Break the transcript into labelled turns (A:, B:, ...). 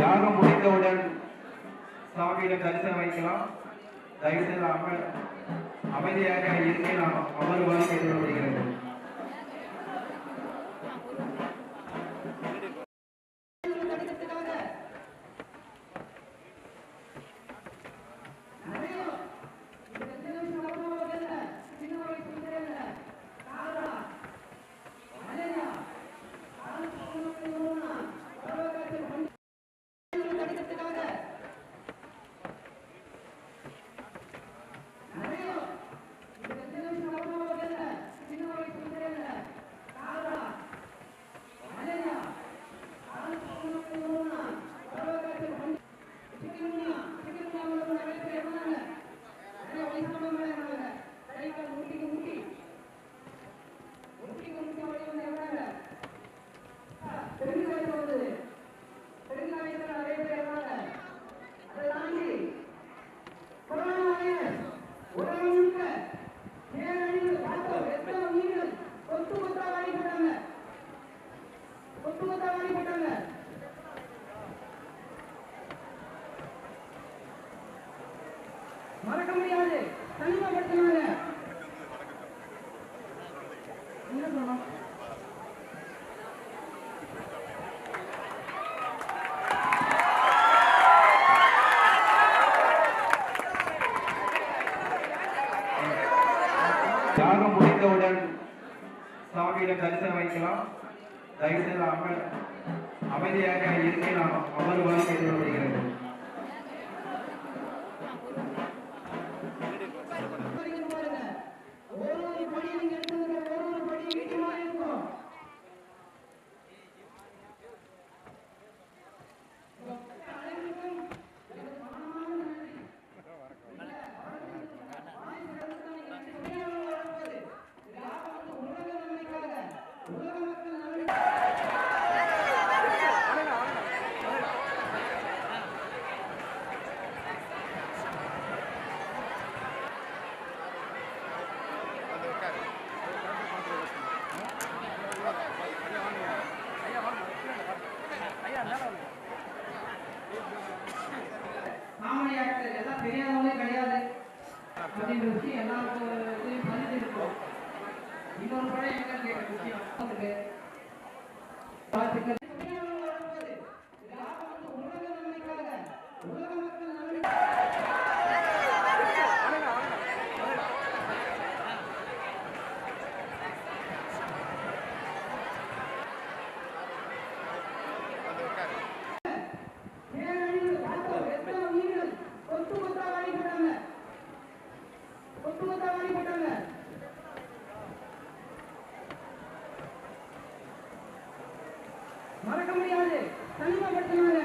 A: யாகம் முடிந்தவுடன் சாமியிடம் தரிசனம் வைக்கலாம். தயவுசெய்து அம அமைதியாக இருக்க நாம் அமர்வாக கேட்டுக்கொள்கிறது
B: மறக்க முடியாது தனிமைப்படுத்தினாங்க என்ன
A: யாகம் முடிந்தவுடன் சாமியிடம் தரிசனம் வைக்கலாம். தயவுசெய்து அம அமைதியாக இருக்க நாம் அமர்வாக கேட்டுக்கொள்கிறது
B: ஆக்டர் எல்லாம் தெரியாதவங்களே கிடையாது. அப்படின்ற விஷயம் எல்லாருக்கும் இதையும் இன்னொரு படம் என்னன்னு கேட்க விஷயம் அதுக்கு மறக்க முடியாது. தனிமைப்படுத்தினாங்க